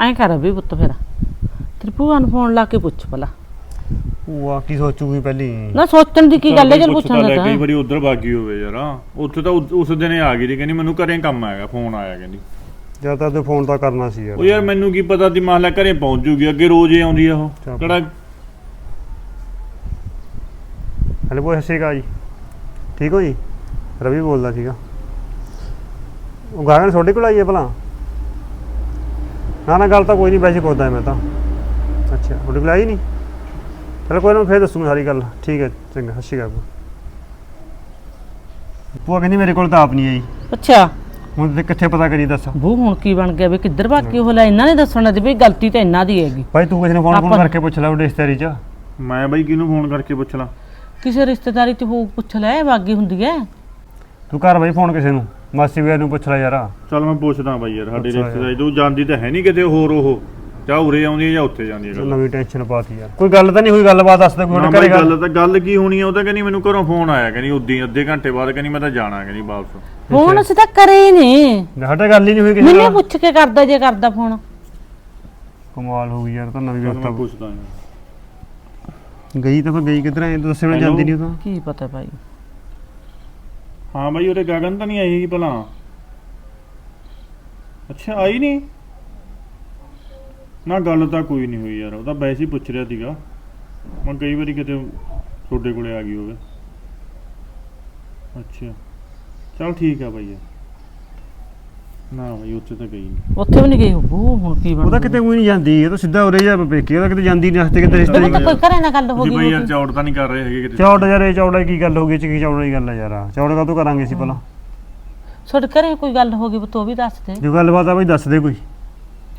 ਐਂ ਕਰ ਵੀ ਪੁੱਤ ਫਿਰ। ਤੇਰੀ ਭੂਆ ਨੂੰ ਫੋਨ ਲਾ ਕੇ ਪੁੱਛ ਭਲਾ। ਉਹ ਕੀ ਸੋਚੂਗੀ ਪਹਿਲੀ? ਨਾ ਸੋਚਣ ਦੀ ਕੀ ਗੱਲ ਹੈ ਜਦ ਪੁੱਛਣ ਲੱਗਾ। ਕਈ ਵਾਰੀ ਉਧਰ ਭਾਗੀ ਹੋਵੇ ਯਾਰ। ਉੱਥੇ ਤਾਂ ਉਸ ਦਿਨ ਹੀ ਆ ਗਈ ਸੀ ਕਹਿੰਦੀ ਮੈਨੂੰ ਘਰੇ ਕੰਮ ਆਏਗਾ ਫੋਨ ਆਇਆ ਕਹਿੰਦੀ। ਜਦ ਤਾਂ ਤੇ ਫੋਨ ਤਾਂ ਕਰਨਾ ਸੀ ਉਹ ਯਾਰ ਯਾਰ ਮੈਨੂੰ ਕੀ ਪਤਾ ਦੀ ਮਾਹਲਾ ਘਰੇ ਪਹੁੰਚ ਜੂਗੀ ਅੱਗੇ ਰੋਜ਼ ਹੀ ਆਉਂਦੀ ਆ ਉਹ। ਕਿਹੜਾ ਹਲੇ ਬੋਲ ਹੱਸੇਗਾ ਜੀ। ਠੀਕ ਹੋ ਜੀ? ਰਵੀ ਬੋਲਦਾ ਸੀਗਾ। ਉਹ ਗਾਗਨ ਤੁਹਾਡੇ ਕੋਲ ਆਈ ਹੈ ਭਲਾ? ਨਾ ਨਾ ਗੱਲ ਤਾਂ ਕੋਈ ਨਹੀਂ ਵੈਸੇ ਪੁੱਛਦਾ ਮੈਂ ਤਾਂ। ਅੱਛਾ ਤੁਹਾਡੇ ਕੋਲ ਆਈ ਨਹੀਂ? ਚਲ ਕੋਈ ਨਾ ਫੇਰ ਦੱਸੂਗਾ ਸਾਰੀ ਗੱਲ। ਠੀਕ ਹੈ ਚੰਗਾ ਹੱਸੇਗਾ ਭੂਆ। ਕਹਿੰਦੀ ਮੇਰੇ ਕੋਲ ਤਾਂ ਆਪ ਨਹੀਂ ਆਈ। ਅੱਛਾ। ਹੁਣ ਤੇ ਕਿੱਥੇ ਪਤਾ ਕਰੀ ਦੱਸ। ਬੂ ਹੁਣ ਕੀ ਬਣ ਗਿਆ ਵੀ ਕਿੱਧਰ ਬਾਕੀ ਉਹ ਲੈ ਇਹਨਾਂ ਨੇ ਦੱਸਣਾ ਤੇ ਵੀ ਗਲਤੀ ਤਾਂ ਇਹਨਾਂ ਦੀ ਹੈਗੀ। ਭਾਈ ਤੂੰ ਕਿਸੇ ਨੂੰ ਫੋਨ ਫੋਨ ਆਪਾਂ- ਕਰਕੇ ਪੁੱਛ ਲੈ ਉਹ ਰਿਸ਼ਤੇਦਾਰੀ ਚ। ਮੈਂ ਬਾਈ ਕਿਹਨੂੰ ਫੋਨ ਕਰਕੇ ਪੁੱਛ ਲਾਂ? ਕਿਸੇ ਰਿਸ਼ਤੇਦਾਰੀ ਚ ਹੋ ਪੁੱਛ ਲੈ ਬਾਗੀ ਹੁੰਦੀ ਹੈ। ਤੂੰ ਕਰ ਬਾਈ ਫੋਨ ਕਿਸੇ ਨੂੰ। ਮਾਸੀ ਵੀਰ ਨੂੰ ਪੁੱਛ ਲੈ ਯਾਰ। ਚੱਲ ਮੈਂ ਪੁੱਛਦਾ ਬਾਈ ਯਾਰ ਸਾਡੇ ਅੱਛਾ ਯਾਰ। ਰਿਸ਼ਤੇਦਾਰੀ ਤੂੰ ਜਾਂਦੀ ਤਾਂ ਹੈ ਨਹੀਂ ਕਿਤੇ ਹੋਰ ਉਹ ਜਾਂ ਉਰੇ ਆਉਂਦੀ ਹੈ ਜਾਂ ਉੱਥੇ ਜਾਂਦੀ ਹੈ ਗੱਲ। ਨਵੀਂ ਟੈਨਸ਼ਨ ਪਾਤੀ ਯਾਰ। ਕੋਈ ਗੱਲ ਤਾਂ ਨਹੀਂ ਹੋਈ ਗੱਲਬਾਤ ਦੱਸ ਦੇ ਕੋਈ ਨਾ ਹੁਣ ਬਾਈ ਘਰੇ ਗੱਲ ਤਾਂ ਗੱਲ ਕੀ ਹੋਣੀ ਆ ਉਹ ਤਾਂ ਕਹਿੰਦੀ ਮੈਨੂੰ ਘਰੋਂ ਫੋਨ ਆਇਆ ਕਹਿੰਦੀ ਉਦੀ ਅੱਧੇ ਘੰਟੇ ਬਾਅਦ ਕਹਿੰਦੀ ਮੈਂ ਤਾਂ ਜਾਣਾ ਕਹਿੰਦੀ ਵਾਪਸ। ਫੋਨ ਅਸੀਂ ਤਾਂ ਕਰੇ ਹੀ ਨਹੀਂ ਸਾਡੇ ਗੱਲ ਹੀ ਨਹੀਂ ਹੋਈ ਕਿਸੇ ਮੈਨੂੰ ਨਾਲ। ਪੁੱਛ ਕੇ ਕਰਦਾ ਜੇ ਕਰਦਾ ਫੋਨ ਕਮਾਲ ਹੋ ਗਈ ਯਾਰ ਤਾਂ ਨਵੀਂ ਚੱਲ ਮੈਂ ਪੁੱਛਦਾ ਗਈ ਤਾਂ ਫਿਰ ਗਈ ਕਿੱਧਰ ਐ ਦੱਸੇ ਮੈਨੂੰ Hello? ਜਾਂਦੀ ਨਹੀਂ ਉਹ ਤਾਂ ਕੀ ਪਤਾ ਭਾਈ। ਹਾਂ ਬਾਈ ਉਹਦੇ ਗਗਨ ਤਾਂ ਨਹੀਂ ਆਈ ਭਲਾ। ਅੱਛਾ, ਆਈ ਨਹੀਂ? ਨਾ, ਗੱਲ ਤਾਂ ਕੋਈ ਨਹੀਂ ਹੋਈ ਯਾਰ, ਉਹ ਤਾਂ ਵੈਸੇ ਹੀ ਪੁੱਛ ਰਿਹਾ ਸੀਗਾ। ਮੈਂ ਕਈ ਵਾਰੀ ਕਿਤੇ ਤੁਹਾਡੇ ਕੋਲੇ ਆ ਗਈ ਹੋਵੇ। ਅੱਛਾ, ਚਲ ਠੀਕ ਆ ਬਾਈ ਯਾਰ। ਨਾ ਬਾਈ ਉੱਥੇ ਤਾਂ ਗਈ ਨਹੀਂ ਉੱਥੇ ਵੀ ਨਹੀਂ ਗਈ ਬੂ ਹੁਣ ਕੀ ਬਣ? ਉਹ ਤਾਂ ਕਿਤੇ ਕੋਈ ਨਹੀਂ ਜਾਂਦੀ ਇਹ ਤਾਂ ਸਿੱਧਾ ਉਰੇ ਜਾ ਪੇਕੀ ਉਹ ਤਾਂ ਕਿਤੇ ਜਾਂਦੀ ਨਹੀਂ ਹਸਤੇ ਕਿਤੇ ਉਹ ਰਿਸ਼ਤੇ ਤਾਂ ਕੋਈ ਘਰੇ ਨਾ ਗੱਲ ਹੋ ਤੁਸੀਂ ਗਈ ਬਾਈ ਯਾਰ ਹੋਊਗੀ। ਚੌੜ ਤਾਂ ਨਹੀਂ ਕਰ ਰਹੇ ਹੈਗੇ ਕਿਤੇ। ਚੌੜ ਯਾਰ ਇਹ ਚੌੜਾ ਕੀ ਗੱਲ ਹੋ ਗਈ ਚਕੀ ਚੌੜਾ ਦੀ ਗੱਲ ਆ ਯਾਰ। ਚੌੜ ਕਾ ਕਰਾਂਗੇ ਸੀ ਪਹਿਲਾਂ ਤੁਹਾਡੇ ਘਰੇ ਕੋਈ ਗੱਲ ਹੋ ਗਈ ਤੋ ਵੀ ਦੱਸ ਦੇ। ਜੋ ਗੱਲਬਾਤ ਆ ਬਈ ਦੱਸ ਦੇ ਕੋਈ।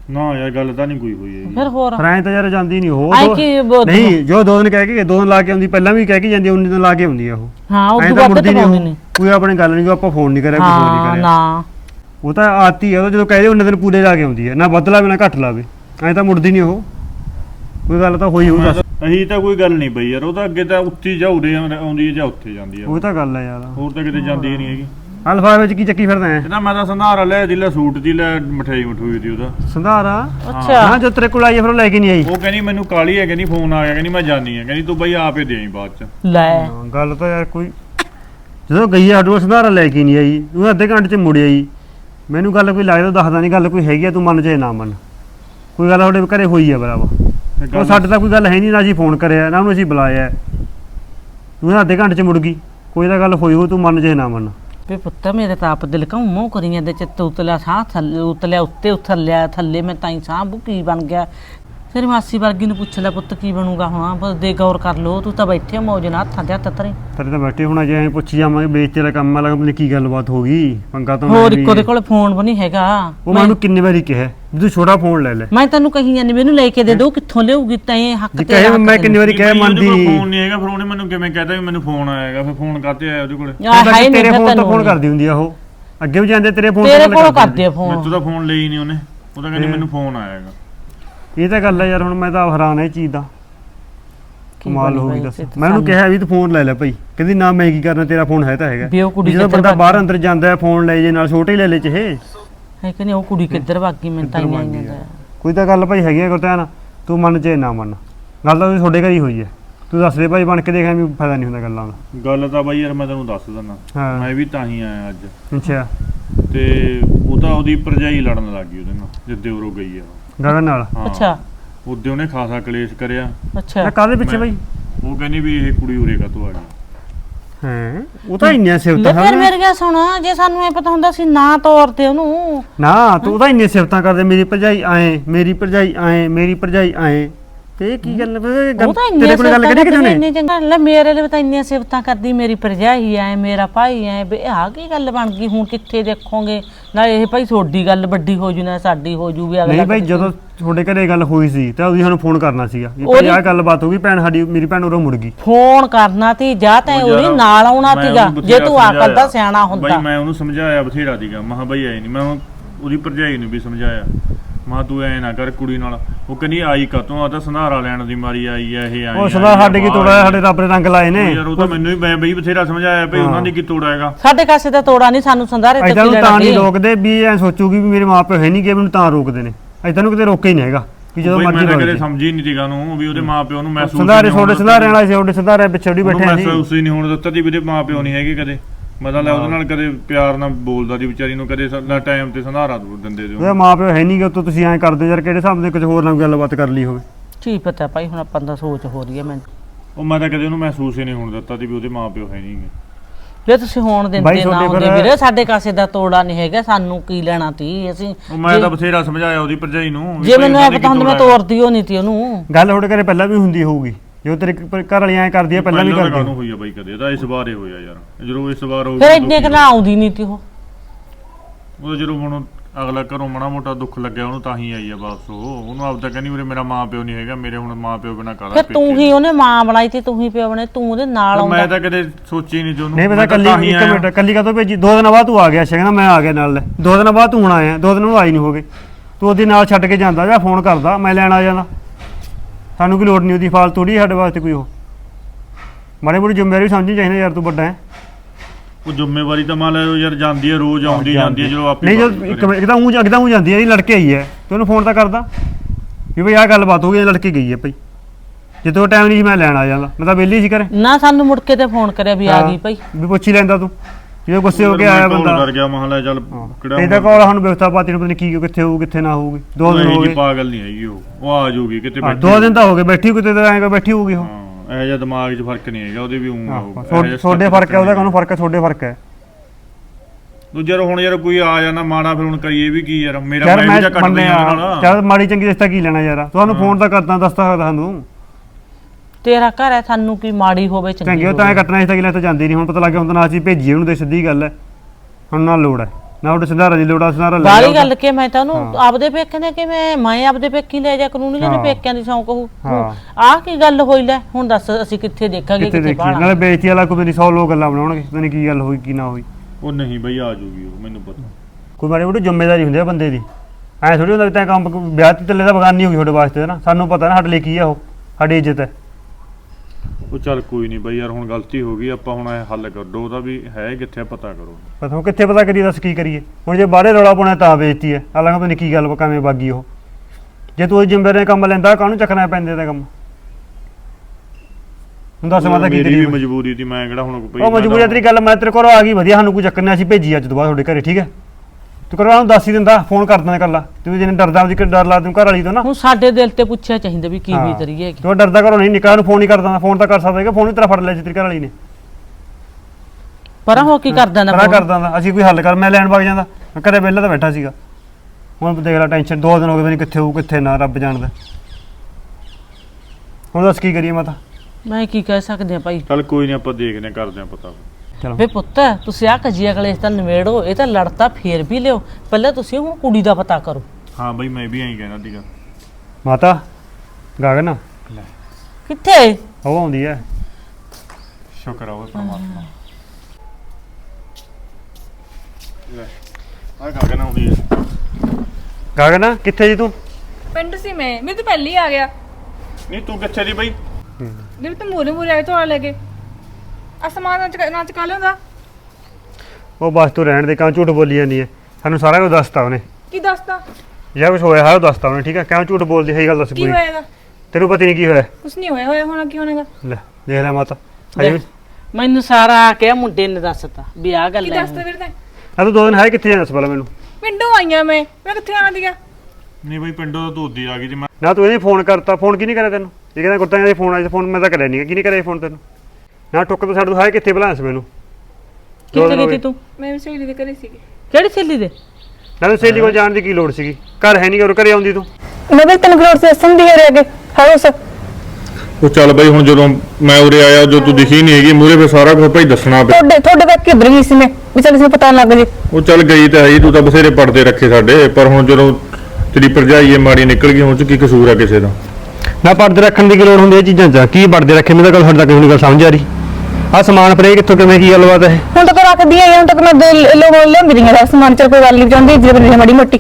ਨਾ ਯਾਰ ਗੱਲ ਤਾਂ ਨਹੀਂ ਕੋਈ ਹੋਈ ਹੈਗੀ। ਫਿਰ ਹੋਰ। ਫਿਰ ਐਂ ਤਾਂ ਯਾਰ ਜਾਂਦੀ ਨਹੀਂ ਉਹ ਆਏ ਦੋ- ਕੀ ਬੋ- ਨਹੀਂ ਜੋ ਦੋ ਦਿਨ ਕਹਿ ਕੇ ਗਏ, ਦੋ ਦਿਨ ਲਾ ਕੇ ਆਉਂਦੀ ਪਹਿਲਾਂ ਵੀ ਕਹਿ ਕੇ ਜਾਂਦੀ ਉਨੀ ਦਿਨ ਲਾ ਕੇ ਆਉਂਦੀ ਆ ਉਹ। ਹਾਂ ਉਹ ਐਂ ਤੋਂ ਤਾਂ ਵੱਧ ਮੁੜਦੀ ਤਾਂ ਨਹੀਂ ਪਾਉਂਦੇ ਉਹ। ਨੇ। ਕੋਈ ਆਪਣੀ ਗੱਲ ਨਹੀਂ ਜੋ ਆਪਾਂ ਫੋਨ ਨਹੀਂ ਕਰਿਆ ਕੁਝ ਹੋਰ ਨਹੀਂ ਹਾਂ ਕਰਿਆ। ਨਾ। ਉਹ ਤਾਂ ਆਤੀ ਹੈ ਉਹ ਜਦੋਂ ਕਹਦੇ ਉਹਨੇ ਦਿਨ ਪੂਰੇ ਲਾ ਕੇ ਆਉਂਦੀ ਹੈ ਨਾ ਵੱਧ ਲਾਵੇ ਨਾ ਘੱਟ ਲਾਵੇ। ਐਂ ਤਾਂ ਮੁੜਦੀ ਨਹੀਂ ਉਹ। ਕੋਈ ਗੱਲ ਤਾਂ ਹੋਈ ਹੋਊ ਦੱਸ। ਅਹੀ ਤਾਂ ਕੋਈ ਗੱਲ ਨਹੀਂ ਬਈ ਯਾਰ ਉਹ ਤਾਂ ਅੱਗੇ ਤਾਂ ਉੱਤੀ ਜਾਂ ਉਰੇ ਆਉਂਦੀ ਹੈ ਜਾਂ ਉੱਥੇ ਜਾਂਦੀ ਹੈ ਉਹ ਤਾਂ ਗੱਲ ਹੈ ਯਾਰ। ਹੋਰ ਤਾਂ ਕਿਤੇ ਜਾਂਦੀ ਨਹੀਂ ਹੈਗੀ। ਅਲਫਾ ਵਿੱਚ ਕੀ ਚੱਕੀ ਫਿਰਦਾ ਹੈ ਇਹਦਾ ਮੈਂ ਤਾਂ ਸੰਧਾਰਾ ਲੈ ਦੀ ਲੈ ਸੂਟ ਦੀ ਲੈ ਮਠਿਆਈ ਮਠੂਈ ਦੀ ਉਹਦਾ। ਸੰਧਾਰਾ? ਅੱਛਾ। ਹਾਂ ਜੋ ਤੇਰੇ ਕੋਲ ਆਈ ਫਿਰ ਉਹ ਲੈ ਕੇ ਨਹੀਂ ਆਈ। ਉਹ ਕਹਿੰਦੀ ਮੈਨੂੰ ਕਾਲੀ ਹੈ ਕਹਿੰਦੀ ਫੋਨ ਆ ਗਿਆ ਕਹਿੰਦੀ ਮੈਂ ਜਾਣੀ ਹੈ ਕਹਿੰਦੀ ਤੂੰ ਬਈ ਆਪੇ ਦੇਈ ਬਾਅਦ ਚ। ਲੈ। ਗੱਲ ਤਾਂ ਯਾਰ ਕੋਈ ਜਦੋਂ ਗਈ ਆ ਸਾਡੇ ਸੰਧਾਰਾ ਲੈ ਕੇ ਨਹੀਂ ਆਈ। ਉਹ ਅੱਧੇ ਘੰਟੇ ਚ ਮੁੜ ਆਈ। ਮੈਨੂੰ ਗੱਲ ਕੋਈ ਲੱਗਦਾ ਦੱਸਦਾ ਨਹੀਂ ਗੱਲ ਕੋਈ ਹੈਗੀ ਆ ਤੂੰ ਮੰਨ ਚਾਹੇ ਨਾ ਮੰਨ। ਕੋਈ ਗੱਲ ਤੁਹਾਡੇ ਘਰੇ ਹੋਈ ਆ ਬਰਾਬਰ ਤੇ ਉਹ ਸਾਡੇ ਤਾਂ ਕੋਈ ਗੱਲ ਹੈ ਨਹੀਂ ਨਾ ਅਸੀਂ ਫੋਨ ਕਰਿਆ ਨਾ ਉਹਨੂੰ ਅਸੀਂ ਬੁਲਾਇਆ। ਤੂੰ ਅੱਧੇ ਘੰਟੇ ਚ ਮੁੜ ਗਈ। ਕੋਈ ਤਾਂ ਗੱਲ ਹੋਈ ਹੋ ਤੂੰ ਮੰਨ ਚਾਹੇ ਨਾ ਮੰਨ। ਵੇ ਪੁੱਤ ਮੇਰੇ ਤਾਂ ਆਪ ਦਿਲ ਕਾਉ ਕਰੀ ਜਾਂਦੇ ਚਿੱਤ ਉਤਲਿਆ ਸਾਹ ਥੱਲੇ ਉਤਲਿਆ ਉੱਤੇ ਉਥਲਿਆ ਥੱਲੇ ਮੈਂ ਤਾਂ ਹੀ ਸਾਹ ਬੂ ਕੀ ਬਣ ਗਿਆ। ਤੇਰੀ ਮਾਸੀ ਵਰਗੀ ਨੂੰ ਪੁੱਛ ਲੈ ਪੁੱਤ ਕੀ ਬਣੂਗਾ ਹੁਣ ਬਸ ਦੇ ਗੌਰ ਕਰ ਲੋ ਤੂੰ ਤਾਂ ਬੈਠੇ ਮੌਜ ਨਾਲ ਹੱਥਾਂ ਤੇ ਹੱਥ ਤਰੇ। ਤੇਰੇ ਤਾਂ ਬੈਠੇ ਹੋਣਾ ਜੇ ਐਂ ਪੁੱਛੀ ਜਾਵਾਂਗੇ ਵੇਚ ਤੇਰਾ ਕੰਮ ਆ ਲੱਗ ਕੀ ਗੱਲਬਾਤ ਹੋ ਗਈ ਪੰਗਾ ਤਾਂ ਹੋਰ ਇੱਕੋ ਦੇ ਕੋਲ ਫੋਨ ਵੀ ਨਹੀਂ ਹੈਗਾ। ਉਹ ਮੈਨੂੰ ਕਿੰਨੇ ਵਾਰੀ ਕਿਹਾ ਵੀ ਤੂੰ ਛੋਟਾ ਫੋਨ ਲੈ ਲੈ। ਮੈਂ ਤੈਨੂੰ ਕਹੀ ਜਾਂਦੀ ਮੈਨੂੰ ਲੈ ਕੇ ਦੇ ਦੋ ਕਿੱਥੋਂ ਲਿਆਉਗੀ ਤੈਂ ਹੱਕ ਤੇ ਕਹੇ ਮੈਂ ਕਿੰਨੀ ਵਾਰੀ ਕਿਹਾ ਮੰਨਦੀ। ਨਹੀਂ ਫੋਨ ਨਹੀਂ ਹੈਗਾ ਫਿਰ ਉਹਨੇ ਮੈਨੂੰ ਕਿਵੇਂ ਕਹਿਤਾ ਵੀ ਮੈਨੂੰ ਫੋਨ ਆਏਗਾ ਫਿਰ ਫੋਨ ਕਾਤੇ ਆਇਆ ਉਹਦੇ ਕੋਲੇ? ਤੇਰੇ ਫੋਨ ਤੋਂ ਫੋਨ ਕਰਦੀ ਹੁੰਦੀ ਆ ਉਹ। ਅੱਗੇ ਵੀ ਜਾਂਦੇ ਤੇਰੇ ਫੋਨ ਤੇਰੇ ਕੋਲੋਂ ਕਰਦੀ ਕਰਦੇ ਆ ਫੋਨ ਮੈਨੂੰ ਤਾਂ ਫੋਨ ਲਈ ਨਹੀਂ ਉਹਨੇ ਉਹ ਤਾਂ ਕਹਿੰਦੀ ਮੈਨੂੰ ਫੋਨ ਆਏਗਾ ਇਹ ਤਾਂ ਗੱਲ ਹੈ ਯਾਰ ਹੁਣ ਮੈਂ ਤਾਂ ਹੈਰਾਨ ਇਹ ਚੀਜ਼ ਦਾ। ਕੀ ਕਮਾਲ ਬਣੀ ਹੋ ਗਈ ਬਾਈ, ਦੱਸ। ਤੇ ਮੈਂ ਉਹਨੂੰ ਸਾਨੂੰ- ਕਿਹਾ ਵੀ ਤੂੰ ਫੋਨ ਲੈ ਲੈ ਭਾਈ। ਕਹਿੰਦੀ ਨਾ ਮੈਂ ਕੀ ਕਰਨਾ ਤੇਰਾ ਫੋਨ ਹੈ ਤਾਂ ਹੈਗਾ। ਵੀ ਉਹ ਕੁੜੀ ਜਦੋਂ ਕਿੱਧਰ ਬੰਦਾ ਭੱਜ ਬਾਹਰ ਅੰਦਰ ਜਾਂਦਾ ਹੈ ਫੋਨ ਲੈ ਜੇ ਨਾਲ ਛੋਟੇ ਹੀ ਲੈ ਲੈ ਚਾਹੇ ਹੈ ਕਿ ਨਹੀਂ ਉਹ ਕੁੜੀ ਕਿੱਧਰ ਭਾਗੀ ਮੈਂ ਤਾਂ ਹੀ ਕਿੱਧਰ ਆਈ ਭੱਗ ਗਈ ਜਾਂਦਾ ਕੋਈ ਤਾਂ ਗੱਲ ਭਾਈ ਹੈਗੀ ਆ ਗੁਰਤਿਆਨ ਤੂੰ ਮੰਨ ਚਾਹੇ ਨਾ ਮੰਨ। ਗੱਲ ਤਾਂ ਤੁਹਾਡੇ ਘਰ ਹੀ ਹੋਈ ਹੈ ਤੂੰ ਦੱਸ ਦੇ ਭਾਈ ਬਣ ਕੇ ਦੇਖਾਂ ਵੀ ਫਾਇਦਾ ਨਹੀਂ ਹੁੰਦਾ ਗੱਲਾਂ ਦਾ। ਗੱਲ ਤਾਂ ਬਾਈ ਯਾਰ ਮੈਂ ਤੈਨੂੰ ਦੱਸ ਦਿੰਦਾ। ਹਾਂ। ਮੈਂ ਵੀ ਤਾਂ ਹੀ ਆਇਆ ਅੱਜ। ਅੱਛਾ। ਤੇ ਉਹ ਤਾਂ ਉਹਦੀ ਭਰਜਾਈ ਲੜਨ ਲੱਗ ਗਈ ਉਹਦੇ ਨਾਲ ਜਿੱਦੇ ਉਰੋਂ ਗਈ ਆ। ਉਹ। ਗਗਨ ਨਾਲ। ਹਾਂ। ਅੱਛਾ। ਉਹਦੇ ਉਹਨੇ ਖਾਸਾ ਕਲੇਸ਼ ਕਰਿਆ। ਅੱਛਾ। ਨਾ ਕਾਹਦੇ ਪਿੱਛੇ ਭਾਈ ਉਹ ਕਹਿੰਦੀ ਵੀ ਇਹ ਕੁੜੀ ਉਰੇ ਕਾ ਆ ਗਈ? ਹੈ? ਉਹ ਤਾਂ ਇੰਨੇ ਸਿਫਤ ਲੈ ਫਿਰ ਹਨ ਮੇਰੇ ਗਿਆ ਸੁਣ ਜੇ ਸਾਨੂੰ ਇਹ ਪਤਾ ਹੁੰਦਾ ਸੀ ਨਾ ਤੋਰਦੇ ਉਹਨੂੰ। ਨਾ ਤੂੰ ਤਾਂ ਇੰਨੇ ਸਿਫਤਾਂ ਕਰਦੇ ਮੇਰੀ ਭਰਜਾਈ ਆਏ ਮੇਰੀ ਭਰਜਾਈ ਆਏ ਮੇਰੀ ਭਰਜਾਈ ਆਏ। ਤੇ ਇਹ ਕੀ ਗੱਲ ਇਹ ਗੱਲ- ਉਹ ਤਾਂ ਇੰਨੇ ਤੇਰੇ ਕੋਲ ਗੱਲ ਕਰੀ ਕਿਤੇ ਉਹਨੇ? ਇੰਨੇ ਚੰਗਾ ਲੈ ਮੇਰੇ ਲਈ ਤਾਂ ਇੰਨੀਆਂ ਸਿਫਤਾਂ ਕਰਦੀ ਮੇਰੀ ਭਰਜਾਈ ਐ ਮੇਰਾ ਭਾਈ ਐ ਵੀ ਆਹ ਕੀ ਗੱਲ ਬਣ ਗਈ ਹੁਣ ਕਿੱਥੇ ਦੇਖੋਗੇ? ਨਾ ਇਹ ਭਾਈ ਤੁਹਾਡੀ ਗੱਲ ਵੱਡੀ ਹੋ ਜੂ ਨਾ ਸਾਡੀ ਹੋ ਜੂ ਵੀ ਅਗਲਾ ਨਹੀਂ ਭਾਈ ਜਦੋਂ ਤੁਹਾਡੇ ਘਰੇ ਗੱਲ ਹੋਈ ਸੀ ਤਾਂ ਉਹਦੀ ਸਾਨੂੰ ਫੋਨ ਕਰਨਾ ਸੀਗਾ ਵੀ ਭਾਈ ਉਹਦੀ- ਆਹ ਗੱਲਬਾਤ ਹੋ ਗਈ ਭੈਣ ਸਾਡੀ ਮੇਰੀ ਭੈਣ ਉਰੋਂ ਮੁੜ ਗਈ। ਫੋਨ ਕਰਨਾ ਤੀ ਜਾਂ ਤਾਂ ਉਹ ਉਹਦੀ ਨਾਲ ਆਉਣਾ ਮੈਂ ਤੀਗਾ ਉਹਨੂੰ ਜੇ ਬਥੇਰਾ ਤੂੰ ਅਕਲ ਦਾ ਸਮਝਾਇਆ। ਸਿਆਣਾ ਹੁੰਦਾ। ਬਾਈ ਮੈਂ ਉਹਨੂੰ ਸਮਝਾਇਆ ਬਥੇਰਾ ਦੀਗਾ ਮਹਾ ਬਾਈ ਆਈ ਨਹੀਂ ਮੈਂ ਉਹ- ਉਹਦੀ ਭਰਜਾਈ ਨੂੰ ਵੀ ਸਮਝਾਇਆ। ਮਾ ਤੂੰ ਐ ਨਾ ਕਰ ਕੁੜੀ ਨਾਲ। ਉਹ ਕਹਿੰਦੀ ਆਈ ਕਾਤੋਂ ਆ ਤਾਂ ਸੰਧਾਰਾ ਲੈਣ ਦੀ ਮਾਰੀ ਆਈ ਐ ਇਹ ਆਈ ਉਹ ਸਦਾ ਸਾਡੇ ਕੀ ਤੋੜਾ। ਸਾਡੇ ਰੱਬ ਨੇ ਰੰਗ ਲਾਏ ਨੇ। ਯਾਰ ਉਹ ਤਾਂ ਮੈਨੂੰ ਵੀ ਮੈਂ ਬਈ ਬਥੇਰਾ ਸਮਝਾਇਆ ਭਈ ਉਹਨਾਂ ਦੀ ਕੀ ਤੋੜਾ ਹੈਗਾ? ਸਾਡੇ ਕਾਸੇ ਦਾ ਤੋੜਾ ਨਹੀਂ ਸਾਨੂੰ ਸੰਧਾਰੇ ਤੇ ਐਦਾਂ ਕੀ ਨੂੰ ਤਾਂ ਨਹੀਂ। ਰੋਕਦੇ ਵੀ ਐ ਸੋਚੂਗੀ ਵੀ ਮੇਰੇ ਮਾਪੇ ਹੈ ਨਹੀਂ ਕਿ ਮੈਨੂੰ ਤਾਂ ਰੋਕਦੇ ਨੇ। ਇਦਾਂ ਨੂੰ ਕਿਤੇ ਰੋਕੇ ਹੀ ਨਹੀਂ ਹੈਗਾ ਕਿ ਜਦੋਂ ਮਰਜ਼ੀ ਮੈਂ ਕਦੇ। ਸਮਝੀ ਨਹੀਂ ਸੀਗਾ ਨੂੰ ਵੀ ਉਹਦੇ ਮਾਪਿਓ ਨੂੰ ਮਹਿਸੂਸ ਸੰਧਾਰੇ ਨਹੀਂ ਛੋੜੇ ਹੋਣ ਸੰਧਾਰੇ ਵਾਲਾ ਸੀ ਉਹਦੇ ਸੰਧਾਰੇ ਪਿੱਛੇ ਵੀ ਉਹਨੂੰ ਬੈਠੇ ਸੀ ਮਹਿਸੂਸ ਹੀ ਨਹੀਂ ਹੋਣ ਦਿੱਤਾ ਦੀ ਵੀ ਉਹਦੇ ਮਾਪਿਓ ਨਹੀਂ ਹੈਗੇ ਕਦੇ। ਮੈਂ ਤਾਂ ਲੈ ਉਹਦੇ ਨਾਲ ਕਦੇ ਪਿਆਰ ਨਾਲ ਬੋਲਦਾ ਦੀ ਵਿਚਾਰੀ ਨੂੰ ਕਦੇ ਨਾ ਟਾਈਮ ਤੇ ਸੰਧਾਰਾ ਦੂਰ ਦਿੰਦੇ ਉਹਦੇ ਦਿਓ ਮਾਂ ਪਿਓ ਹੈ ਨਹੀਂ ਕਿ ਤੁਸੀਂ ਐਂ ਕਰਦੇ ਯਾਰ ਕਿਹੜੇ ਹਿਸਾਬ ਦੇ ਕੁਝ ਹੋਰ ਨਾਲ ਗੱਲਬਾਤ ਕਰ ਲਈ ਹੋਵੇ। ਕੀ ਪਤਾ ਭਾਈ ਹੁਣ ਆਪਾਂ ਦਾ ਸੋਚ ਹੋ ਰਹੀ ਹੈ ਮੈਨੂੰ। ਉਹ ਮੈਂ ਤਾਂ ਕਦੇ ਉਹਨੂੰ ਮਹਿਸੂਸ ਹੀ ਨਹੀਂ ਹੋਣ ਦਿੱਤਾ ਵੀ ਉਹਦੇ ਮਾਪਿਓ ਹੈ ਨਹੀਂਗੇ ਜੇ ਤੁਸੀਂ ਹੋਣ ਬਾਈ ਦਿੰਦੇ ਨਾ ਤੁਹਾਡੇ ਹੁੰਦੇ ਫਿਰ- ਵੀਰੇ ਸਾਡੇ ਕਾਸੇ ਦਾ ਤੋੜਾ ਨਹੀਂ ਹੈਗਾ ਸਾਨੂੰ ਕੀ ਲੈਣਾ ਤੀ ਅਸੀਂ ਉਹ ਮੈਂ ਜੇ- ਤਾਂ ਬਥੇਰਾ ਸਮਝਾਇਆ ਉਹਦੀ ਭਰਜਾਈ ਨੂੰ ਵੀ ਜੇ ਭਾਈ ਮੈਨੂੰ ਉਹਨਾਂ ਇਹ ਦੀ ਪਤਾ ਹੁੰਦਾ ਮੈਂ ਕੀ ਤੋੜ ਹੈ। ਤੋੜਦੀ ਹੋ ਨਹੀਂ ਤੀ ਉਹਨੂੰ। ਗੱਲ ਤੁਹਾਡੇ ਘਰੇ ਪਹਿਲਾਂ ਵੀ ਹੁੰਦੀ ਹੋਊਗੀ। ਜੋ ਤੇਰੇ ਘਰ ਵਾਲੀ ਐਂ ਕਰਦੀ ਹੈ ਪਹਿਲਾਂ ਵੀ ਕਰਦੀ ਕਾਹਨੂੰ ਹੋਈ ਆ ਬਾਈ ਕਦੇ? ਇਹਦਾ ਇਸ ਵਾਰ ਹੀ ਹੋਇਆ ਯਾਰ। ਜਦੋਂ ਇਸ ਵਾਰ ਹੋ ਫਿਰ ਇੰਨੇ ਕੁ ਨਾ ਆਉਂਦੀ ਨਹੀਂ ਤੀ ਉਹ। ਉਹ ਜਦੋਂ ਹੁਣ ਅਗਲਾ ਘਰੋਂ ਮਣਾ ਮੋਟਾ ਦੁੱਖ ਲੱਗਿਆ ਉਹਨੂੰ ਤਾਂ ਹੀ ਆਈ ਆ ਵਾਪਸ ਉਹ। ਉਹਨੂੰ ਆਪ ਤਾਂ ਕਹਿੰਦੀ ਵੀਰੇ ਮੇਰਾ ਮਾਂ ਪਿਓ ਨਹੀਂ ਹੈਗਾ ਮੇਰੇ ਹੁਣ ਮਾਂ ਪਿਓ ਬਿਨਾ ਕਾਹਦਾ ਫਿਰ ਤੂੰ ਹੀ ਉਹਨੇ ਮਾਂ ਬਣਾਈ ਤੀ ਤੂੰ ਹੀ ਪਿਓ ਬਣੇ ਤੂੰ ਉਹਦੇ ਨਾਲ ਮੈਂ ਆਉਂਦਾ। ਤਾਂ ਕਦੇ ਸੋਚੀ ਨਹੀਂ ਉਹਨੂੰ। ਨਹੀਂ ਪਤਾ ਮੈਂ ਕੱਲੀ ਇੱਕ। ਮਿੰਟ ਕੱਲੀ ਕਦੋਂ ਭੇਜੀ? ਦੋ ਦਿਨਾਂ ਬਾਅਦ ਤੂੰ ਆ ਗਿਆ ਸੀ ਕਹਿੰਦਾ ਮੈਂ ਆ ਗਿਆ ਨਾਲ। ਲੈ ਦੋ ਦਿਨਾਂ ਬਾਅਦ ਤੂੰ ਹੁਣ ਆਇਆ ਦੋ ਦਿਨ ਉਹ ਆਈ ਨਹੀਂ ਹੋਗੇ। ਤੂੰ ਉਹਦੇ ਨਾਲ ਛੱਡ ਕੇ ਜਾਂਦਾ ਜਾਂ ਫੋਨ ਕਰਦਾ ਮੈਂ ਲੈਣ ਆ ਜਾਂਦਾ। ਸਾਨੂੰ ਕੋਈ ਲੋੜ ਨਹੀਂ ਉਹਦੀ ਫਾਲਤੂ ਨਹੀਂ ਸਾਡੇ ਵਾਸਤੇ ਕੋਈ ਉਹ। ਮਾੜੇ ਮੋਟੀ ਜ਼ਿੰਮੇਵਾਰੀ ਵੀ ਸਮਝਣੀ ਚਾਹੀਦੀ ਯਾਰ ਤੂੰ ਵੱਡਾ ਹੈ। ਉਹ ਜ਼ਿੰਮੇਵਾਰੀ ਤਾਂ ਮੰਨ ਲਓ ਯਾਰ ਜਾਂਦੀ ਹੈ ਰੋਜ਼ ਆਉਂਦੀ ਜਾਂਦੀ ਹੈ ਜਦੋਂ ਆਪੇ ਨਹੀਂ ਜਦ। ਇੱਕ ਮਿੰਟ ਇੱਕਦਮ ਉਹ ਇੱਕਦਮ ਉਹ ਜਾਂਦੀ ਹੈ ਇਹ ਲੜਕੇ ਆਈ ਹੈ ਤੂੰ ਉਹਨੂੰ ਫੋਨ ਤਾਂ ਕਰਦਾ। ਵੀ ਭਈ ਆਹ ਗੱਲਬਾਤ ਹੋ ਗਈ ਇਹ ਲੜਕੇ ਗਈ ਹੈ ਭਈ ਜੇ ਤੂੰ ਟਾਈਮ ਨਹੀਂ ਸੀ ਮੈਂ ਲੈਣ ਆ ਜਾਂਦਾ। ਮੈਂ ਤਾਂ ਵਿਹਲੀ ਸੀ ਘਰੇ। ਨਾ ਸਾਨੂੰ ਮੁੜ ਕੇ ਤੇ ਫੋਨ ਕਰਿਆ ਵੀ ਆ ਗਈ ਭਾਈ ਵੀ ਪੁੱਛ ਹੀ ਲੈਂਦਾ ਤੂੰ। ਜਦੋਂ ਗੁੱਸੇ ਹੋ ਕੇ ਆਇਆ ਬੰਦਾ। ਡਰ ਗਿਆ? ਮਹਲਾ ਚੱਲ ਕਿਹੜਾ ਇਹਦਾ ਕੋਲ ਹੁਣ ਵਿਵਸਥਾ ਪਾਤੀ ਨੂੰ ਪਤਾ ਨਹੀਂ ਕੀ ਕਿੱਥੇ ਹੋਊ ਕਿੱਥੇ ਨਾ ਹੋਊਗੀ। ਦੋ ਦਿਨ ਹੋ ਗਏ। ਪਾਗਲ ਨਹੀਂ ਹੈਗੀ ਉਹ। ਉਹ ਆ ਜਾਊਗੀ ਕਿਤੇ ਬੈਠੀ ਦੋ ਦਿਨ ਤਾਂ ਹੋ ਗਏ ਬੈਠੀ ਕਿਤੇ ਤਾਂ ਐਂ ਬੈਠੀ ਹੋਊਗੀ ਉਹ। ਹਾਂ ਇਹ ਜਿਹਾ ਦਿਮਾਗ 'ਚ ਫ਼ਰਕ ਨਹੀਂ ਹੈਗਾ ਉਹਦੇ ਵੀ ਉਂ ਤੁਹਾਡੇ ਤੁਹਾਡੇ ਫ਼ਰਕ ਹੈ ਉਹਦਾ ਕਾਹਨੂੰ ਫ਼ਰਕ ਹੈ? ਤੁਹਾਡੇ ਫ਼ਰਕ ਹੈ। ਦੂਜਾ ਹੁਣ ਯਾਰ ਕੋਈ ਆ ਜਾਣਾ ਮਾੜਾ ਫਿਰ ਹੁਣ ਕਰੀਏ ਵੀ ਕੀ ਯਾਰ? ਮੇਰਾ ਮੈਂ ਵੀ ਤਾਂ ਕੱਟ ਨਾਲ ਚੱਲ ਮਾੜੀ ਚੰਗੀ ਰਿਸ਼ਤਾ ਕੀ ਲੈਣਾ ਯਾਰ? ਤੁਹਾਨੂੰ ਫੋਨ ਤਾਂ ਕਰਦਾ ਦੱਸਦਾ ਤੁਹਾਨੂੰ ਤੇਰਾ ਘਰ ਹੈ ਸਾਨੂੰ ਕੀ ਮਾੜੀ ਹੋਵੇ ਚੰਗੀ ਚੰਗੀ ਉਹ ਤਾਂ ਐ ਹੋਵੇ ਕੱਟਣਾ ਰਿਸ਼ਤਾ ਕੀ ਲੈ ਤਾਂ ਜਾਂਦੀ ਨਹੀਂ ਹੁਣ ਪਤਾ ਲੱਗ ਗਿਆ ਹੁਣ ਤਾਂ ਨਾ ਅਸੀਂ ਭੇਜੀਏ ਉਹਨੂੰ ਤੇ ਸਿੱਧੀ ਗੱਲ ਹੈ। ਹੁਣ ਨਾ ਲੋੜ ਹੈ ਨਾ ਉਹਦੇ ਸੰਧਾਰਾ ਦੀ ਲੋੜ ਆ ਸੰਧਾਰਾ ਲੈ ਗਾਲੀ ਲਿਆ ਗੱਲ ਕਿ ਮੈਂ ਤਾਂ ਉਹਨੂੰ ਆਪਦੇ ਪੇਕਿਆਂ ਦੇ ਕਿ ਮੈਂ ਮੈਂ ਆਪਦੇ ਪੇਕੀ ਲੈ ਜਾ ਕਾਨੂੰਨੀ ਜਿਹਨੇ ਹਾਂ। ਪੇਕਿਆਂ ਦੀ ਸੌਂ ਕਹੂ। ਹਾਂ। ਆਹ ਕੀ ਗੱਲ ਹੋਈ ਲੈ ਹੁਣ ਦੱਸ ਅਸੀਂ ਕਿੱਥੇ ਦੇਖਾਂਗੇ ਕਿੱਥੇ ਕਿੱਥੇ ਦੇਖੀ ਨਾਲੇ ਬੇਇੱਜ਼ਤੀ ਵਾਲਾ ਕੋਈ ਨਹੀਂ 100 ਲੋਕ ਗੱਲਾਂ ਬਣਾਉਣਗੇ ਪਤਾ ਨਹੀਂ ਕੀ ਗੱਲ ਹੋਈ ਕੀ ਨਾ ਹੋਈ। ਉਹ ਨਹੀਂ ਬਈ ਆ ਜਾਊਗੀ ਉਹ ਮੈਨੂੰ ਪਤਾ। ਕੋਈ ਮਾੜੀ ਮੋਟੀ ਜ਼ਿੰਮੇਵਾਰੀ ਹੁੰਦੀ ਆ ਬੰਦੇ ਦੀ। ਐ ਥੋੜੀ ਹੁੰਦਾ ਵੀ ਤੈਂ ਕੰਮ ਵਿਆਹ ਤੇ ਚੱਲੇ ਤਾਂ ਬਗਾਨੀ ਹੋ ਗਈ ਤੁਹਾਡੇ ਵਾਸਤੇ ਨਾ ਸਾਨੂੰ ਪਤਾ ਨਾ ਸਾਡੇ ਲਈ ਕੀ ਆ ਉਹ ਸਾਡੀ ਇੱਜ਼ਤ ਹੈ। ਉਹ ਚੱਲ ਕੋਈ ਨਹੀਂ ਬਈ ਯਾਰ ਹੁਣ ਗਲਤੀ ਹੋ ਗਈ ਆਪਾਂ ਹੁਣ ਇਹ ਹੱਲ ਕੱਢੋ ਉਹਦਾ ਵੀ ਹੈ ਕਿੱਥੇ ਪਤਾ ਕਰੋ। ਪਰ ਹੁਣ ਕਿੱਥੇ ਪਤਾ ਕਰੀ ਦੱਸ ਕੀ ਕਰੀਏ। ਹੁਣ ਜੇ ਬਾਹਰੇ ਰੌਲਾ ਪਾਉਣਾ ਤਾਂ ਬੇਇੱਜ਼ਤੀ ਹੈ। ਅਲੱਗ ਪਤਾ ਨਹੀਂ ਕੀ ਗੱਲ ਕਿਵੇਂ ਬਾਗੀ ਉਹ। ਜੇ ਤੂੰ ਨਾਲ ਕੰਮ ਲੈਂਦਾ ਕਾਹਨੂੰ ਚੱਕਣਾ ਪੈਂਦੇ ਦਾ ਕੰਮ? ਹੁਣ ਦੱਸ ਮੈਂ ਤਾਂ ਕੀ ਮੇਰੀ ਵੀ ਮਜਬੂਰੀ ਸੀ ਮੈਂ ਕਿਹੜਾ ਹੁਣ ਕੋਈ ਉਹ ਮਜਬੂਰੀ ਤੇਰੀ ਗੱਲ ਮੈਂ ਤੇਰੇ ਕੋਲ ਆ ਗਈ ਵਧੀਆ ਸਾਨੂੰ ਕੋਈ ਚੱਕਰ ਨਹੀਂ ਅਸੀਂ ਭੇਜੀ ਅੱਜ ਤੋਂ ਬਾਅਦ ਤੁਹਾਡੇ ਘਰੇ ਠੀਕ ਹੈ? ਤੂੰ ਕਰਵਾ ਨੂੰ ਦੱਸ ਹੀ ਦਿੰਦਾ ਫੋਨ ਕਰ ਦਿੰਦਾ ਕੱਲਾ ਤੂੰ ਜਿਹਨੇ ਡਰਦਾ ਉਹਦੀ ਡਰ ਲਾ ਤੂੰ ਘਰ ਵਾਲੀ ਤੋਂ ਨਾ। ਹੁਣ ਸਾਡੇ ਦਿਲ ਤੇ ਪੁੱਛਿਆ ਚਾਹੀਦਾ ਵੀ ਕੀ ਹਾਂ। ਬੀਤਰੀ ਹੈ ਤੂੰ ਡਰਦਾ ਘਰੋਂ ਨਹੀਂ ਨਿਕਾਹ ਨੂੰ ਫੋਨ ਨਹੀਂ ਕਰਦਾ ਫੋਨ ਤਾਂ ਕਰ ਸਕਦਾ ਕਿ ਫੋਨ ਵੀ ਤੇਰਾ ਫੜ ਲਿਆ ਤੇਰੀ ਘਰ ਵਾਲੀ ਨੇ। ਪਰ ਹੋ ਕੀ ਕਰਦਾ ਨਾ ਪਰਾਂ phone? ਕਰਦਾ ਹੁੰਦਾ ਅਸੀਂ ਕੋਈ ਹੱਲ ਕਰ ਮੈਂ ਲੈਣ ਵਗ ਜਾਂਦਾ। ਮੈਂ ਘਰੇ ਵਿਹਲਾ ਤਾਂ ਬੈਠਾ ਸੀਗਾ। ਹੁਣ ਦੇਖ ਲੈ ਟੈਨਸ਼ਨ ਦੋ ਦਿਨ ਹੋ ਗਏ ਨਹੀਂ ਕਿੱਥੇ ਹੋਊ ਕਿੱਥੇ ਨਾ ਰੱਬ ਜਾਣਦਾ। ਹੁਣ ਦੱਸ ਕੀ ਕਰੀਏ ਮੈਂ ਤਾਂ ਮੈਂ ਕੀ ਕਹਿ ਸਕਦੇ ਆ ਭਾਈ? ਚੱਲ ਕੋਈ ਨਹੀਂ ਆਪਾਂ ਦੇਖਦੇ ਹਾਂ, ਕਰਦੇ ਆ ਪਤਾ। ਚਲੋ। ਵੇ ਪੁੱਤ ਤੁਸੀਂ ਆ ਕਜੀਆ ਕਲੇਸ਼ ਤਾਂ ਨਿਮੇੜੋ ਇਹ ਤਾਂ ਲੜਤਾ ਫੇਰ ਵੀ ਲਿਓ। ਪਹਿਲਾਂ ਤੁਸੀਂ ਉਹ ਕੁੜੀ ਦਾ ਪਤਾ ਕਰੋ। ਹਾਂ ਬਈ ਮੈਂ ਵੀ ਐਂ ਕਹਿਣਾ ਸੀਗਾ। ਮਾਤਾ ਗਗਨ? ਕਿੱਥੇ? ਉਹ ਆਉਂਦੀ ਹੈ ਸ਼ੁਕਰ ਆ ਉਹ ਪਰਮਾਤਮਾ ਲੈ ਆ ਗਗਨ ਆਉਂਦੀ ਹੈ ਗਗਨ ਕਿੱਥੇ ਜੀ ਤੂੰ? ਪਿੰਡ ਸੀ ਮੈਂ। ਮੇਰੇ ਤੋਂ ਪਹਿਲੇ ਆ ਗਿਆ। ਨਹੀਂ ਤੂੰ ਕਿੱਥੇ ਦੀ ਬਈ? ਜੇ ਤਾਂ ਮੂਰੇ ਮੂਰੇ ਆਏ ਤੋਂ ਲੈ ਕੇ ਅਸਮਾਨ ਨਾਲ ਚ- ਨਾਲ ਚਕਾ ਲਿਆਉਂਦਾ? ਉਹ ਬਸ ਤੂੰ ਰਹਿਣ ਦੇ ਕਾਂ ਝੂਠ ਬੋਲੀ ਜਾਂਦੀ ਹੈ ਸਾਨੂੰ ਸਾਰਾ ਕੁਝ ਦੱਸਤਾ ਉਹਨੇ। ਕੀ ਦੱਸਦਾ ਜਿਹੜਾ ਕੁਝ ਹੋਇਆ ਹੈ ਉਹ ਦੱਸਤਾ ਉਹਨੇ ਠੀਕ ਹੈ ਕਿਉਂ ਝੂਠ ਬੋਲਦੀ ਹੈ ਇਹ ਗੱਲ ਦੱਸ ਕੀ ਕੋਈ ਹੋਏਗਾ ਤੈਨੂੰ ਪਤਾ ਨਹੀਂ ਕੀ ਹੋਇਆ। ਕੁਛ ਨਹੀਂ ਹੋਇਆ ਹੋਇਆ ਹੋਣਾ ਕੀ ਹੋਣਾਗਾ ਲੈ ਦੇਖ ਲੈ ਮਾਤਾ। ਹਜੇ ਵੀ ਮੈਨੂੰ ਸਾਰਾ ਆ ਕੇ ਮੁੰਡੇ ਨੇ ਦੱਸਤਾ ਵੀ ਆ ਗੱਲ ਕੀ ਹੈ ਦੱਸਦਾ ਵੀਰ ਤੈਂ ਆ ਤੂੰ ਦੋ ਦਿਨ ਹੈ ਕਿੱਥੇ ਜਾਣਾ ਸੀ ਪਹਿਲਾਂ ਮੈਨੂੰ? ਪਿੰਡੋਂ ਆਈਆਂ ਮੈਂ ਮੈਂ ਕਿੱਥੇ ਆਣਾ ਦੀਗਾ ਨਹੀਂ ਬਈ ਪਿੰਡੋਂ ਤਾਂ ਉੱਦੀ ਆ ਗਈ ਤੇ ਮੈਂ ਨਾ ਤੂੰ ਇਹਨੇ ਫੋਨ ਕਰਤਾ ਫੋਨ ਕੀ ਨਹੀਂ ਕਰਿਆ ਤੈਨੂੰ? ਇਹ ਕਹਿੰਦਾ ਗੁੱਟਾਂ ਦੇ ਫੋਨ ਆਇਆ ਫੋਨ ਮੈਂ ਤਾਂ ਕਰਿਆ ਨਹੀਂ ਕੀ ਨਹੀਂ ਕਰਿਆ ਫੋਨ ਤੈਨੂੰ? ਨਾ ਟੁੱਕ ਤਾਂ ਸਾਡੇ ਤੋਂ ਹੈ ਕਿੱਥੇ ਬੁਲਾਇਆ ਸੀ ਮੈਨੂੰ ਕਿੱਥੇ ਹੋ ਗਈ ਗਏ। ਤੀ? ਤੂੰ ਮੈਂ ਵੀ ਸਹੇਲੀ ਦੇ ਘਰੇ ਸੀਗੀ। ਕਿਹੜੀ ਸਹੇਲੀ ਦੇ? ਨਾਲੇ ਸਹੇਲੀ ਕੋਲ ਜਾਣ ਦੀ ਕੀ ਲੋੜ ਸੀਗੀ? ਘਰ ਹੈ ਨਹੀਂ ਉਹ ਘਰੇ ਆਉਂਦੀ ਤੂੰ? ਮੈਂ ਵੀ ਤੈਨੂੰ ਗਲੋੜ ਸੇ ਸੰਦੀ ਹੋ ਰਿਹਾ ਹਾਂ ਉਸ। ਉਹ ਚੱਲ ਬਈ ਹੁਣ ਜਦੋਂ ਮੈਂ ਉਰੇ ਆਇਆ ਜੋ ਤੂੰ ਦਿਖੀ ਨਹੀਂ ਹੈਗੀ ਮੂਰੇ ਫੇ ਸਾਰਾ ਕੁਝ ਭਾਈ ਦੱਸਣਾ ਪਿਆ। ਤੁਹਾਡੇ ਤੁਹਾਡੇ ਤੱਕ ਕਿਧਰ ਗਈ ਸੀ ਮੈਂ ਵੀ ਚੱਲ ਇਸਨੂੰ ਪਤਾ ਨਾ ਲੱਗ ਜੇ। ਉਹ ਚੱਲ ਗਈ ਤਾਂ ਹੈ ਤੂੰ ਤਾਂ ਬਥੇਰੇ ਪੜਦੇ ਰੱਖੇ ਸਾਡੇ ਪਰ ਹੁਣ ਜਦੋਂ ਤੇਰੀ ਭਰਜਾਈ ਇਹ ਮਾੜੀ ਨਿਕਲ ਗਈ ਹੁਣ ਚ ਕੀ ਕਸੂਰ ਆ ਕਿਸੇ ਦਾ? ਨਾ ਪਰਦੇ ਰੱਖਣ ਦੀ ਕੀ ਲੋੜ ਹੁੰਦੀ ਇਹ ਚੀਜ਼ਾਂ 'ਚ? ਕੀ ਪਰਦੇ ਰੱਖੇ? ਮੈਨੂੰ ਤਾਂ ਗੱਲ ਤੁਹਾਡੇ ਤੱਕ ਨਹੀਂ ਗੱਲ ਸਮਝ ਆ ਰਹੀ। ਆ ਸਮਾਨ ਪਰੇ ਕਿੱਥੋਂ ਕਿਵੇਂ ਕੀ ਗੱਲਬਾਤ ਹੈ? ਹੁਣ ਤਾਂ ਰੱਖਦੀ ਆਈ ਹੁਣ ਤੱਕ ਮੈਂ ਦੋ ਲੋਕ ਲਿਆਂਦੀ ਰਹੀਆਂ ਦਾ ਸਮਾਨ ਚਲ ਕੋਈ ਗੱਲ ਨਹੀਂ ਚਾਹੁੰਦੀ ਜਿਹੜੇ ਬੰਦੇ ਮਾੜੀ ਮੋਟੀ।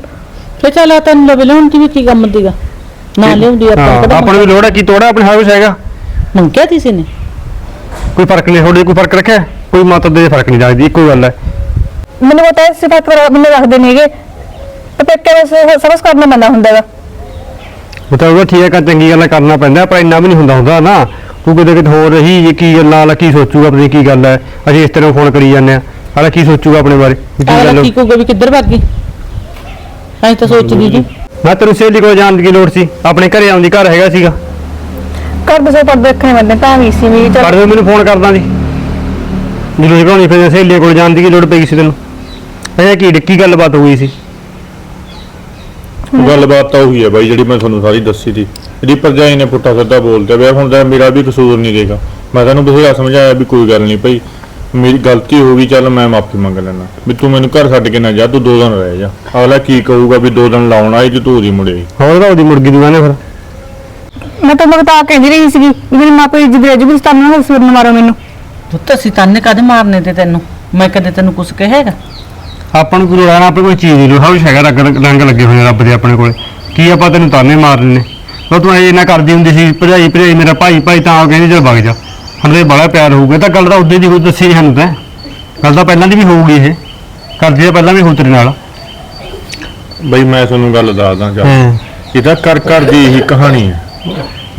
ਤੇ ਚੱਲ ਆ ਤੈਨੂੰ ਲਵੇ ਲਿਆਉਣ ਦੀ ਵੀ ਕੀ ਕੰਮ ਦੀਗਾ? ਨਾ ਲਿਆਉਂਦੀ ਆਪਾਂ ਹਾਂ ਨੂੰ ਵੀ ਲੋੜ ਹੈ ਕੀ ਤੋੜਾ ਆਪਣੇ ਵਿੱਚ ਹੈਗਾ? ਮੰਗਿਆ ਤੀ ਸੀ ਨੇ ਕੋਈ ਫ਼ਰਕ ਨਹੀਂ ਥੋੜੇ ਕੋਈ ਫ਼ਰਕ ਰੱਖਿਆ? ਕੋਈ ਮਾਤਾ ਦੇ ਫ਼ਰਕ ਨਹੀਂ ਰੱਖਦੀ ਇੱਕੋ ਗੱਲ ਹੈ। ਮੈਨੂੰ ਪਤਾ ਹੈ ਸਿਫਤ ਕਰ ਮੈਨੂੰ ਰੱਖਦੇ ਨੇਗੇ। ਤੇ ਪੇਕੇ ਦਾ ਸ- ਸਬਸ ਕਰਨਾ ਪੈਂਦਾ ਹੁੰਦਾ ਵਾ ਉਹ ਤਾਂ ਉਹ ਠੀਕ ਹੈ ਚੰਗੀ ਗੱਲ ਕਰਨਾ ਪੈਂਦਾ ਪਰ ਇੰਨਾ ਵੀ ਨਹੀਂ ਹੁੰਦਾ ਹੁੰਦਾ ਨਾ। ਤੂੰ ਕਿਤੇ ਕਿਤੇ ਹੋਰ ਰਹੀ ਇਹ ਕੀ ਗੱਲਾਂ ਵਾਲਾ ਕੀ ਸੋਚੂਗਾ ਆਪਣੀ ਕੀ ਗੱਲ ਹੈ ਅਸੀਂ ਇਸ ਤਰ੍ਹਾਂ ਫੋਨ ਕਰੀ ਜਾਂਦੇ ਆ। ਹਾਲੇ ਕੀ ਸੋਚੂਗਾ ਆਪਣੇ ਬਾਰੇ ਵੀ ਕੀ ਅਗਲਾ ਗੱਲ ਕੀ ਕਹੂਗਾ ਵੀ ਕਿੱਧਰ ਭੱਗ ਗਈ? ਐਂ ਤਾਂ ਸੋਚਦੀ ਜੀ ਮੈਂ ਤੈਨੂੰ ਸਹੇਲੀ ਕੋਲ ਜਾਣ ਦੀ ਲੋੜ ਸੀ? ਆਪਣੇ ਘਰੇ ਆਉਂਦੀ ਘਰ ਹੈਗਾ ਸੀਗਾ। ਘਰ ਦੇ ਸੇ ਪਰ ਦੇਖਣੇ ਬੰਦੇ ਤਾਂ ਵੀ ਸੀ ਵੀ ਕਰ ਚੱਲ। ਦਿਓ ਮੈਨੂੰ ਫੋਨ ਕਰਦਾ ਦੀ ਜਦੋਂ ਘਰੋਂ ਫਿਰ ਸਹੇਲੀ ਕੋਲ ਜਾਣ ਦੀ ਕੀ ਲੋੜ ਪਈ ਸੀ ਤੈਨੂੰ? ਇਹ ਕੀ ਕੀ ਗੱਲਬਾਤ ਹੋਈ ਸੀ? ਗੱਲਬਾਤ ਤਾਂ ਉਹੀ ਹੈ ਬਾਈ ਜਿਹੜੀ ਮੈਂ ਤੁਹਾਨੂੰ ਸਾਰੀ ਦੱਸੀ ਸੀ। ਜਿਹੜੀ ਭਰਜਾਈ ਨੇ ਪੁੱਠਾ ਸਿੱਧਾ ਬੋਲਦੇ ਵੇ ਹੁਣ ਤਾਂ ਮੇਰਾ ਵੀ ਕਸੂਰ ਨਹੀਂ ਦੇਗਾ ਮੈਂ ਤੈਨੂੰ ਬਥੇਰਾ ਸਮਝਾਇਆ ਵੀ ਕੋਈ ਗੱਲ ਨਹੀਂ ਭਾਈ ਮੇਰੀ ਗਲਤੀ ਹੋ ਗਈ ਚੱਲ ਮੈਂ ਮਾਫੀ ਮੰਗ ਲੈਣਾ ਵੀ ਤੂੰ ਮੈਨੂੰ ਘਰ ਛੱਡ ਕੇ ਨਾ ਜਾ ਤੂੰ ਦੋ ਦਿਨ ਰਹਿ ਜਾ। ਅਗਲਾ ਕੀ ਕਹੂਗਾ ਵੀ ਦੋ ਦਿਨ ਲਾਉਣ ਆਈ ਤੇ ਤੂੰ ਉਹਦੀ ਮੁੜੇ। ਹੋਰ ਉਹਦੀ ਮੁਰਗੀ ਦੀ ਕਹਿੰਦੇ ਫਿਰ। ਮੈਂ ਤਾਂ ਮਗਤਾ ਕਹਿੰਦੀ ਰਹੀ ਸੀਗੀ ਵੀ ਮੇਰੀ ਮਾਂ ਕੋਈ ਜਿੱਦ ਰਜ ਵੀ ਸਤਾਨ ਨਾਲ ਸਿਰ ਨੂੰ ਮਾਰੋ ਮੈਨੂੰ। ਪੁੱਤ ਅਸੀਂ ਤਾਨੇ ਕਦੇ ਮਾਰਨੇ ਤੇ ਤੈਨੂੰ? ਮੈਂ ਕਦੇ ਤੈਨੂੰ ਕੁਛ ਕਹੇਗਾ ਆਪਾਂ ਨੂੰ ਕੋਈ ਆਪਣੇ ਕੋਈ ਚੀਜ਼ ਦੀ ਲੋੜ ਹੌਸ਼ ਹੈਗਾ ਰੰਗ ਰੰਗ ਲੱਗੇ ਹੋਏ ਰੱਬ ਦੇ ਆਪਣੇ ਕੋਲੇ। ਕੀ ਆਪਾਂ ਤੈਨੂੰ ਤਾਨੇ ਮਾਰਨੇ ਨੇ ਉਹ ਤੂੰ ਇਹ ਨਾ ਕਰਦੀ ਹੁੰਦੀ ਸੀ ਭਜਾਈ ਭਜਾਈ ਮੇਰਾ ਭਾਈ ਭਾਈ ਤਾਂ ਆ ਕਹਿੰਦੀ ਚਲ ਵਗ ਜਾ। ਹਲੇ ਬੜਾ ਪਿਆਰ ਹੋਊਗਾ ਤਾਂ ਗੱਲ ਤਾਂ ਉਦੋਂ ਦੀ ਕੋਈ ਦੱਸੀ ਨੀ ਸਾਨੂੰ ਤਾਂ। ਗੱਲ ਤਾਂ ਪਹਿਲਾਂ ਦੀ ਵੀ ਹੋਊਗੀ ਇਹ। ਕਰਦੀ ਤਾਂ ਪਹਿਲਾਂ ਵੀ ਹੋ ਤੇਰੇ ਨਾਲ। ਬਈ ਮੈਂ ਤੁਹਾਨੂੰ ਗੱਲ ਦੱਸਦਾ ਚੱਲ ਹਾਂ। ਇਹ ਤਾਂ ਕਰ ਕਰ ਦੀ ਇਹੀ ਕਹਾਣੀ ਹੈ।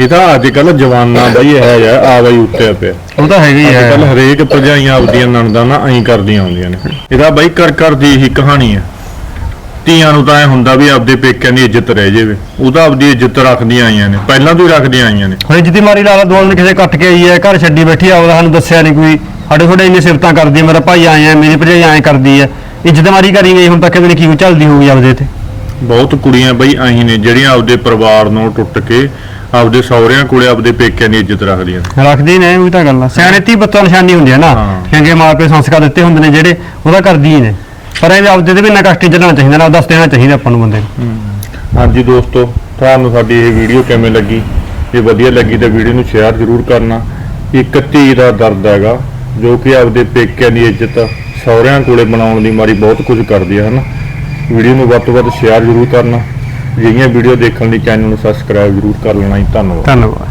ਇਹ ਤਾਂ ਅੱਜ ਕੱਲ ਜਵਾਨਾਂ ਬਈ ਇਹ ਹੈ ਆ ਬਈ ਉੱਤੇ ਪਿਆ। ਉਹ ਤਾਂ ਹੈਗੀ ਅੱਜ ਕੱਲ ਹੈ ਹਰੇਕ ਭਰਜਾਈਆਂ ਆਪਦੀਆਂ ਨਣਦਾਂ ਨਾ ਐਂ ਕਰਦੀਆਂ ਹੁੰਦੀਆਂ ਨੇ। ਇਹਦਾ ਬਾਈ ਕਰ ਕਰ ਦੀ ਇਹੀ ਕਹਾਣੀ ਹੈ। ਧੀਆਂ ਨੂੰ ਤਾਂ ਐ ਹੁੰਦਾ ਵੀ ਆਪਦੇ ਪੇਕਿਆਂ ਦੀ ਇੱਜ਼ਤ ਰਹਿ ਜਾਵੇ। ਉਹ ਤਾਂ ਆਪਦੀ ਇੱਜ਼ਤ ਰੱਖਦੀਆਂ ਆਈਆਂ ਨੇ ਪਹਿਲਾਂ ਤੋਂ ਹੀ ਰੱਖਦੀਆਂ ਆਈਆਂ ਨੇ। ਹੁਣ ਜਿੱਦੀ ਮਾਰੀ ਲਾਲਾ ਦੋ ਦਿਨ ਕਿਸੇ ਕੱਟ ਕੇ ਆਈ ਹੈ ਘਰ ਛੱਡੀ ਬੈਠੀ ਆ ਉਹਦਾ ਸਾਨੂੰ ਦੱਸਿਆ ਨਹੀਂ ਕੋਈ। ਸਾਡੇ ਥੋੜੇ ਇੰਨੇ ਸਿਫਤਾਂ ਕਰਦੀ ਹੈ ਮੇਰਾ ਭਾਈ ਆਇਆ ਮੇਰੀ ਭਰਜਾਈ ਐਂ ਕਰਦੀ ਹੈ। ਇੱਜ਼ਤ ਮਾਰੀ ਕਰੀ ਗਈ ਹੁਣ ਤੱਕ ਵੀ ਨਹੀਂ ਕੀ ਚੱਲਦੀ ਹੋਊਗੀ ਆਪਦੇ ਤੇ ਬਹੁਤ ਕੁੜੀਆਂ ਬਈ ਆਹੀ ਨੇ ਜਿਹੜੀਆਂ ਆਪਦੇ ਪਰਿਵਾਰ ਨੂੰ ਟੁੱਟ ਕੇ ਆਪਦੇ ਸਹੁਰਿਆਂ ਕੋਲੇ ਆਪਦੇ ਪੇਕਿਆਂ ਦੀ ਇੱਜ਼ਤ ਰੱਖਦੀਆਂ ਨੇ। ਰੱਖਦੀ ਨੇ ਉਹ ਤਾਂ ਗੱਲ ਆ। ਸਿਆਣੇ ਧੀ ਪੁੱਤਾਂ ਨਿਸ਼ਾਨੀ ਹੁੰਦੀ ਹੈ ਨਾ। ਹਾਂ। ਚੰਗੇ ਮਾਪੇ ਸੰਸਕਾਰ ਦਿੱਤੇ ਹੁੰਦੇ ਨੇ ਜਿਹੜੇ ਉਹਦਾ ਕਰਦੀ ਹੀ ਨੇ। ਪਰ ਇਹ ਆਪਦੇ ਤੇ ਵੀ ਨਾ ਕਸ਼ਟ ਚੱਲਣਾ ਚਾਹੀਦਾ ਨਾ ਦੱਸ ਦੇਣਾ ਚਾਹੀਦਾ ਆਪਾਂ ਨੂੰ ਬੰਦੇ ਨੂੰ। ਹਾਂਜੀ ਦੋਸਤੋ ਤੁਹਾਨੂੰ ਸਾਡੀ ਇਹ ਵੀਡੀਓ ਕਿਵੇਂ ਲੱਗੀ? ਜੇ ਵਧੀਆ ਲੱਗੀ ਤਾਂ ਵੀਡੀਓ ਨੂੰ ਸ਼ੇਅਰ ਜ਼ਰੂਰ ਕਰਨਾ। ਇੱਕ ਧੀ ਦਾ ਦਰਦ ਹੈਗਾ ਜੋ ਕਿ ਆਪਦੇ ਪੇਕਿਆਂ ਦੀ ਇੱਜ਼ਤ ਸਹੁਰਿਆਂ ਕੋਲੇ ਬਣਾਉਣ ਦੀ ਮਾਰੀ ਬਹੁਤ ਕੁਝ ਕਰਦੀ ਹੈ ਹਨਾ? ਵੀਡੀਓ ਨੂੰ ਵੱਧ ਤੋਂ ਵੱਧ ਸ਼ੇਅਰ ਜ਼ਰੂਰ ਕਰਨਾ। ਜਿਹੜੀਆਂ ਵੀਡੀਓ ਦੇਖਣ ਲਈ ਚੈਨਲ ਨੂੰ ਸਬਸਕ੍ਰਾਈਬ ਜ਼ਰੂਰ ਕਰ ਲੈਣਾ ਜੀ। ਧੰਨਵਾਦ। ਧੰਨਵਾਦ।